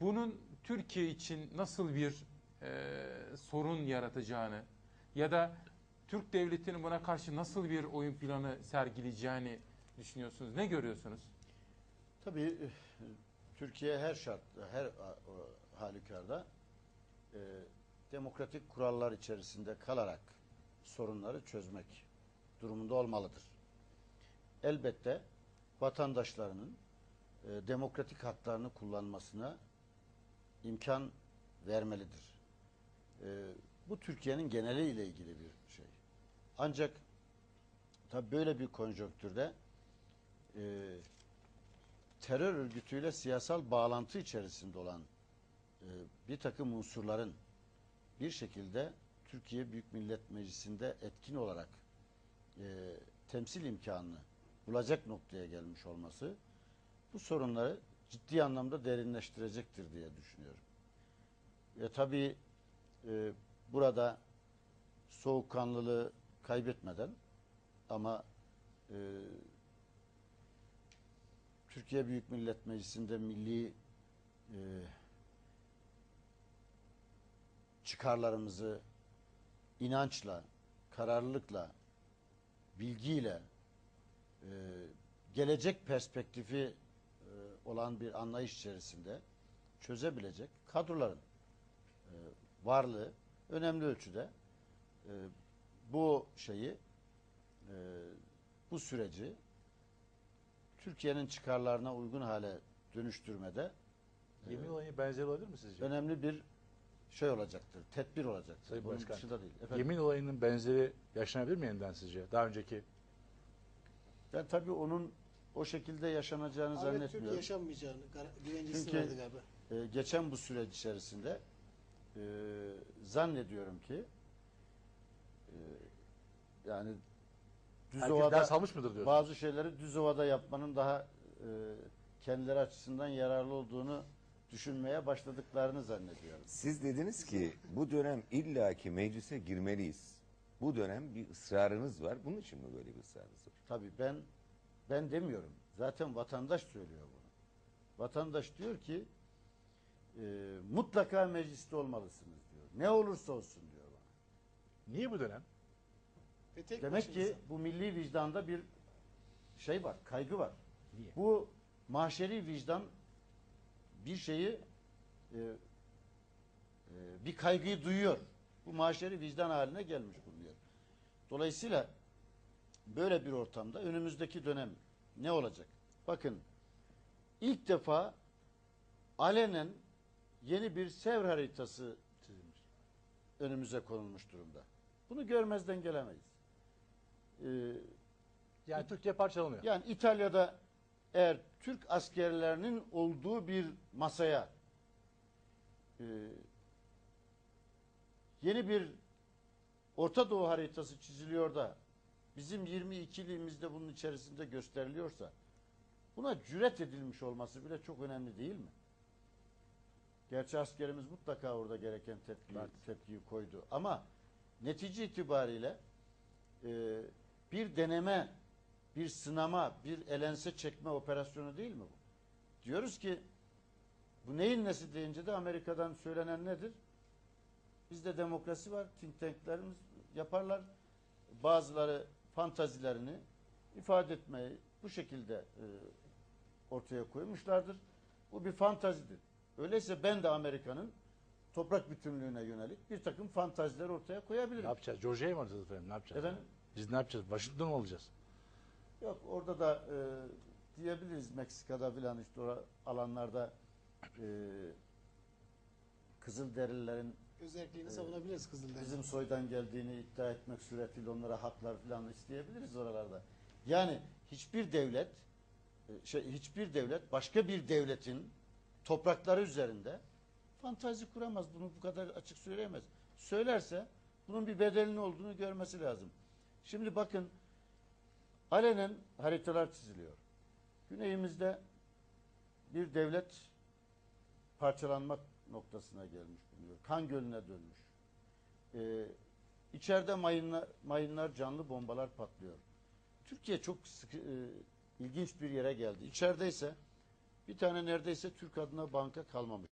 bunun Türkiye için nasıl bir e, sorun yaratacağını ya da Türk devletinin buna karşı nasıl bir oyun planı sergileyeceğini düşünüyorsunuz? Ne görüyorsunuz? Tabii e, Türkiye her şartta, her halükarda e, demokratik kurallar içerisinde kalarak sorunları çözmek durumunda olmalıdır. Elbette vatandaşlarının e, demokratik haklarını kullanmasına imkan vermelidir. E, bu Türkiye'nin geneliyle ilgili bir şey. Ancak tabii böyle bir konjonktürde e, terör örgütüyle siyasal bağlantı içerisinde olan e, bir takım unsurların bir şekilde Türkiye Büyük Millet Meclisi'nde etkin olarak e, temsil imkanını bulacak noktaya gelmiş olması bu sorunları ciddi anlamda derinleştirecektir diye düşünüyorum. Ve tabii e, burada soğukkanlılığı kaybetmeden ama e, Türkiye Büyük Millet Meclisi'nde milli e, çıkarlarımızı inançla, kararlılıkla, bilgiyle, e, gelecek perspektifi olan bir anlayış içerisinde çözebilecek kadroların e, varlığı önemli ölçüde e, bu şeyi, e, bu süreci Türkiye'nin çıkarlarına uygun hale dönüştürmede Yemin olayı benzeri olabilir mi sizce? önemli bir şey olacaktır, tedbir olacaktır. Sayın Bunun Başkan, dışında değil. Efendim, Yemin olayının benzeri yaşanabilir mi yeniden sizce? Daha önceki ben tabii onun o şekilde yaşanacağını Ahmet Türk zannetmiyorum. yaşanmayacağını gar- güvencesi Çünkü- vardı galiba. Ee, geçen bu süreç içerisinde e, zannediyorum ki e, yani Düzova'da ders almış mıdır diyorsunuz? bazı şeyleri Düzova'da yapmanın daha e, kendileri açısından yararlı olduğunu düşünmeye başladıklarını zannediyorum. Siz dediniz ki bu dönem illaki meclise girmeliyiz. Bu dönem bir ısrarınız var. Bunun için mi böyle bir ısrarınız var? Tabii ben ben demiyorum. Zaten vatandaş söylüyor bunu. Vatandaş diyor ki e, mutlaka mecliste olmalısınız diyor. Ne olursa olsun diyor bana. Niye bu dönem? Ve tek Demek ki bu milli vicdanda bir şey var, kaygı var. Niye? Bu mahşeri vicdan bir şeyi e, e, bir kaygıyı duyuyor. Bu mahşeri vicdan haline gelmiş bulunuyor. Dolayısıyla böyle bir ortamda önümüzdeki dönem ne olacak? Bakın ilk defa alenen yeni bir sevr haritası Çizilmiş. önümüze konulmuş durumda. Bunu görmezden gelemeyiz. Ee, Yani Türkiye parçalanıyor. yani İtalya'da eğer Türk askerlerinin olduğu bir masaya e, yeni bir Orta Doğu haritası çiziliyor da bizim 22'liğimizde bunun içerisinde gösteriliyorsa buna cüret edilmiş olması bile çok önemli değil mi? Gerçi askerimiz mutlaka orada gereken tepkiyi, Evet. tepkiyi koydu. Ama netice itibariyle e, bir deneme, bir sınama, bir elense çekme operasyonu değil mi bu? Diyoruz ki bu neyin nesi deyince de Amerika'dan söylenen nedir? Bizde demokrasi var, think tanklerimiz yaparlar. Bazıları fantazilerini ifade etmeyi bu şekilde e, ortaya koymuşlardır. Bu bir fantazidir. Öyleyse ben de Amerika'nın toprak bütünlüğüne yönelik bir takım fantaziler ortaya Ne koyabilirim. yapacağız? Georgia'ya mı alacağız efendim? Ne yapacağız? Efendim? Biz ne yapacağız? Washington mı olacağız? Yok orada da e, diyebiliriz Meksika'da filan işte alanlarda e, Kızılderililerin özelliğini savunabiliriz Kızılderili. bizim soydan geldiğini iddia etmek suretiyle onlara haklar filan isteyebiliriz oralarda. Yani hiçbir devlet e, şey hiçbir devlet başka bir devletin toprakları üzerinde fantazi kuramaz. Bunu bu kadar açık söyleyemez. Söylerse bunun bir bedelinin olduğunu görmesi lazım. Şimdi bakın alenen haritalar çiziliyor. Güneyimizde bir devlet parçalanmak noktasına gelmiş bulunuyor. Kan gölüne dönmüş. Ee, içeride mayınlar, mayınlar, canlı bombalar patlıyor. Türkiye çok sıkı, e, ilginç bir yere geldi. İçerideyse bir tane neredeyse Türk adına banka kalmamış.